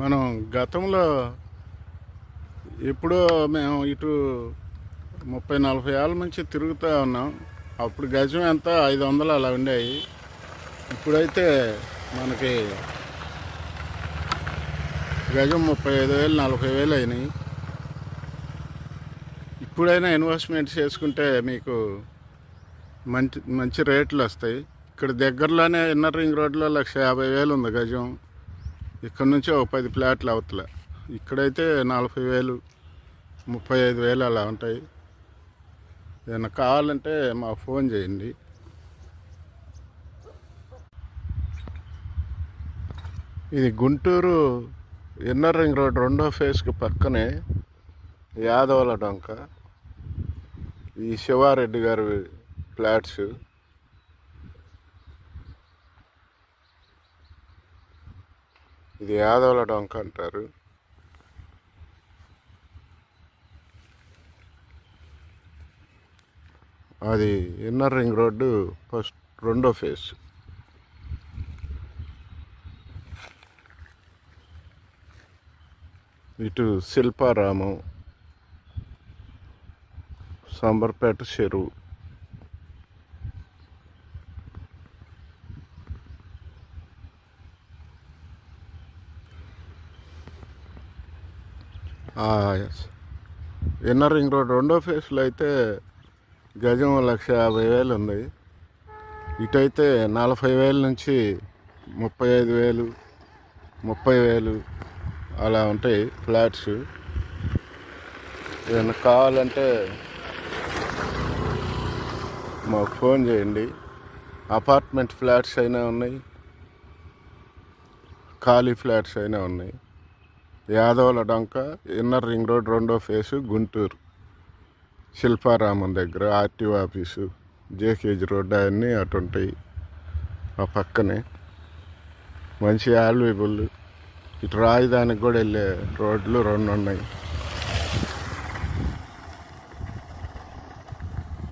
మనం గతంలో ఎప్పుడో మేము ఇటు ముప్పై నలభై ఏళ్ళ నుంచి తిరుగుతూ ఉన్నాం. అప్పుడు గజం ఎంత? ఐదు వందలు అలా ఉండేవి. ఇప్పుడైతే మనకి గజం ముప్పై ఐదు వేలు నలభై వేలు అయినాయి. ఇప్పుడైనా ఇన్వెస్ట్మెంట్ చేసుకుంటే మీకు మంచి మంచి రేట్లు వస్తాయి. ఇక్కడ దగ్గరలోనే ఇన్నర్ రింగ్ రోడ్లో లక్ష యాభై వేలు ఉంది గజం. ఇక్కడ నుంచి ఒక పది ప్లాట్లు అవతల. ఇక్కడైతే నలభై వేలు ముప్పై ఐదు వేలు అలా ఉంటాయి. ఏదైనా కావాలంటే మా ఫోన్ చేయండి. ఇది గుంటూరు ఇన్నర్ రింగ్ రోడ్ రెండో ఫేజ్కి పక్కనే యాదవల డొంక. ఈ శివారెడ్డి గారి ఫ్లాట్స్. ఇది యాదవుల డొంక అంటారు. అది ఇన్నర్ రింగ్ రోడ్డు ఫస్ట్ రెండో ఫేజ్. ఇటు శిల్పారామం సంబర్పేట చెరువు. ఇన్నర్ రింగ్ రోడ్ రెండో ఫేస్లో అయితే గజం లక్ష యాభై వేలు ఉంది. ఇటైతే నలభై వేల నుంచి ముప్పై ఐదు వేలు ముప్పై వేలు అలా ఉంటాయి ఫ్లాట్స్. ఏమైనా కావాలంటే మాకు ఫోన్ చేయండి. అపార్ట్మెంట్ ఫ్లాట్స్ అయినా ఉన్నాయి ఖాళీ ఫ్లాట్స్ అయినా ఉన్నాయి. యాదవుల డొంక ఇన్నర్ రింగ్ రోడ్ రెండో ఫేసు గుంటూరు. శిల్పారామం దగ్గర ఆర్టీఓ ఆఫీసు జేకేజీ రోడ్ అవన్నీ అటుంటాయి. ఆ పక్కనే మంచి ఆల్వేబుల్ ఇటు రాజధానికి కూడా వెళ్ళే రోడ్లు రెండు ఉన్నాయి